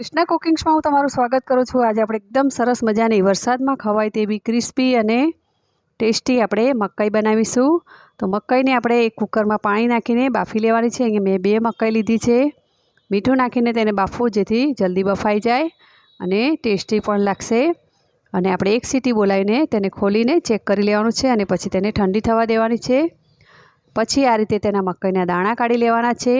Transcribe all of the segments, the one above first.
કૃષ્ણા કુકિંગ્સમાં હું તમારું સ્વાગત કરું છું. આજે આપણે એકદમ સરસ મજાની વરસાદમાં ખવાય તેવી ક્રિસ્પી અને ટેસ્ટી આપણે મકાઈ બનાવીશું. તો મકાઈને આપણે એક કુકરમાં પાણી નાખીને બાફી લેવાની છે. અહીંયા મેં બે મકાઈ લીધી છે. મીઠું નાખીને તેને બાફવું જેથી જલ્દી બફાઈ જાય અને ટેસ્ટી પણ લાગશે. અને આપણે એક સીટી બોલાવીને તેને ખોલીને ચેક કરી લેવાનું છે અને પછી તેને ઠંડી થવા દેવાની છે. પછી આ રીતે તેના મકાઈના દાણા કાઢી લેવાના છે.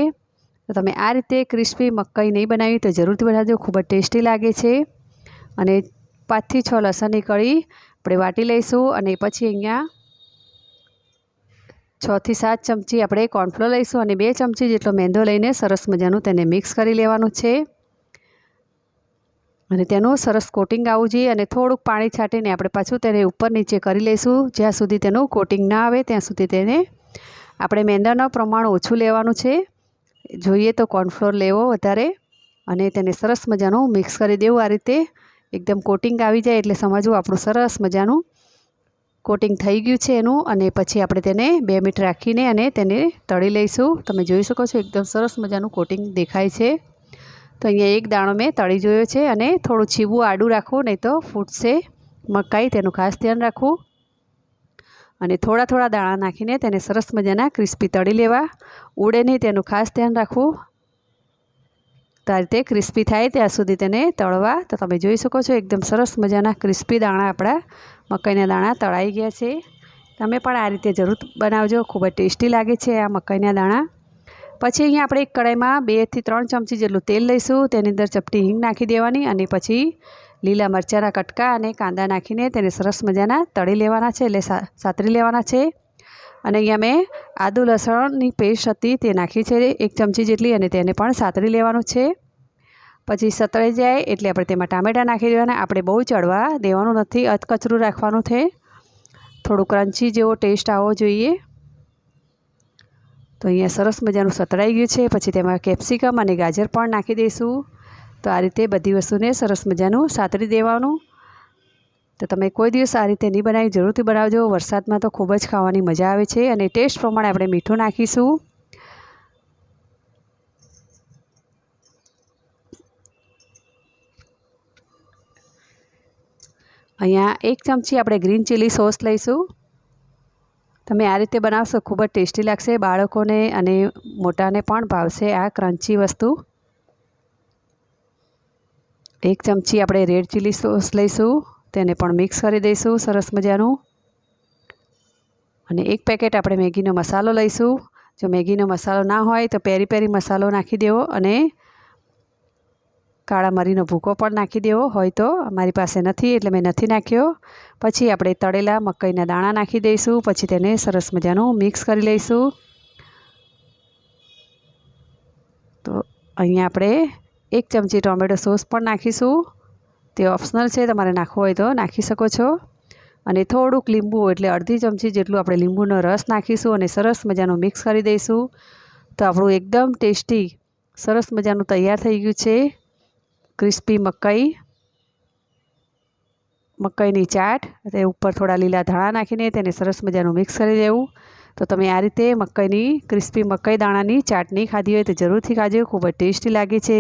તો તમે આ રીતે ક્રિસ્પી મકાઈ નહીં બનાવી તો જરૂરથી બનાવજો. ખૂબ જ ટેસ્ટી લાગે છે. અને પાંચથી છ લસણની કળી આપણે વાટી લઈશું અને પછી અહીંયા છથી સાત ચમચી આપણે કોર્નફ્લોર લઈશું અને બે ચમચી જેટલો મેંદો લઈને સરસ મજાનું તેને મિક્સ કરી લેવાનું છે. અને તેનું સરસ કોટિંગ આવવું જોઈએ અને થોડુંક પાણી છાંટીને આપણે પાછું તેને ઉપર નીચે કરી લઈશું. જ્યાં સુધી તેનું કોટિંગ ના આવે ત્યાં સુધી તેને આપણે મેંદાનું પ્રમાણ ઓછું લેવાનું છે. જોઈએ તો કોર્નફ્લોર લેવો વધારે અને તેને સરસ મજાનું મિક્સ કરી દેવું. આ રીતે એકદમ કોટિંગ આવી જાય એટલે સમજવું આપણું સરસ મજાનું કોટિંગ થઈ ગયું છે એનું અને પછી આપણે તેને બે મિનિટ રાખીને અને તેને તળી લઈશું. તમે જોઈ શકો છો એકદમ સરસ મજાનું કોટિંગ દેખાય છે. તો અહીંયા એક દાણો મેં તળી જોયો છે અને થોડું છીવું આડું રાખવું નહીં તો ફૂટશે. મકાઈ તેનું ખાસ ધ્યાન રાખવું. અને થોડા થોડા દાણા નાખીને તેને સરસ મજાના ક્રિસ્પી તળી લેવા. ઉડે નહીં તેનું ખાસ ધ્યાન રાખવું. તો રીતે ક્રિસ્પી થાય ત્યાં સુધી તેને તળવા. તો તમે જોઈ શકો છો એકદમ સરસ મજાના ક્રિસ્પી દાણા આપણા મકાઈના દાણા તળાઈ ગયા છે. તમે પણ આ રીતે જરૂર બનાવજો. ખૂબ જ ટેસ્ટી લાગે છે આ મકાઈના દાણા. પછી અહીંયા આપણે એક કડાઈમાં બેથી ત્રણ ચમચી જેટલું તેલ લઈશું. તેની અંદર ચપટી હિંગ નાખી દેવાની અને પછી લીલા મરચાંના કટકા અને કાંદા નાખીને તેને સરસ મજાના તળી લેવાના છે, એટલે સાતરી લેવાના છે. અને અહીંયા મેં આદુ લસણની પેસ્ટ હતી તે નાખી છે, એક ચમચી જેટલી, અને તેને પણ સાતરી લેવાનું છે. પછી સતળાઈ જાય એટલે આપણે તેમાં ટામેટાં નાખી દેવાના. આપણે બહુ ચડવા દેવાનું નથી, અધકચરું રાખવાનું છે. થોડું ક્રન્ચી જેવો ટેસ્ટ આવવો જોઈએ. તો અહીંયા સરસ મજાનું સતળાઈ ગયું છે. પછી તેમાં કેપ્સિકમ અને ગાજર પણ નાખી દઈશું. તો આ રીતે બધી વસ્તુને સરસ મજાનું સાતરી દેવાનું. તો તમે કોઈ દિવસ આ રીતે નહીં બનાવી, જરૂરથી બનાવજો. વરસાદમાં તો ખૂબ જ ખાવાની મજા આવે છે અને ટેસ્ટ પ્રમાણે આપણે મીઠું નાખીશું. અહીંયા એક ચમચી આપણે ગ્રીન ચીલી સોસ લઈશું. તમે આ રીતે બનાવશો, ખૂબ જ ટેસ્ટી લાગશે બાળકોને અને મોટાને પણ ભાવશે આ ક્રન્ચી વસ્તુ. એક ચમચી આપણે રેડ ચીલી સોસ લઈશું, તેને પણ મિક્સ કરી દઈશું સરસ મજાનું. અને એક પેકેટ આપણે મેગીનો મસાલો લઈશું. જો મેગીનો મસાલો ના હોય તો પેરી પેરી મસાલો નાખી દેવો અને કાળા મરીનો ભૂકો પણ નાખી દેવો. હોય તો અમારી પાસે નથી એટલે મેં નથી નાખ્યો. પછી આપણે તળેલા મકાઈના દાણા નાખી દઈશું. પછી તેને સરસ મજાનું મિક્સ કરી લઈશું. તો અહીંયા આપણે એક ચમચી ટોમેટો સોસ પણ નાખીશું. તે ઓપ્શનલ છે, તમારે નાખવો હોય તો નાખી શકો છો. અને થોડુંક લીંબુ, એટલે અડધી ચમચી જેટલું આપણે લીંબુનો રસ નાખીશું અને સરસ મજાનું મિક્સ કરી દઈશું. તો આપણું એકદમ ટેસ્ટી, સરસ મજાનું તૈયાર થઈ ગયું છે. ક્રિસ્પી મકાઈ, મકાઈની ચાટ, તે ઉપર થોડા લીલા ધાણા નાખીને તેને સરસ મજાનું મિક્સ કરી દેવું. તો તમે આ રીતે મકાઈની, ક્રિસ્પી મકાઈ દાણાની ચાટની ખાધી હોય તો જરૂરથી ખાજો, ખૂબ જ ટેસ્ટી લાગે છે.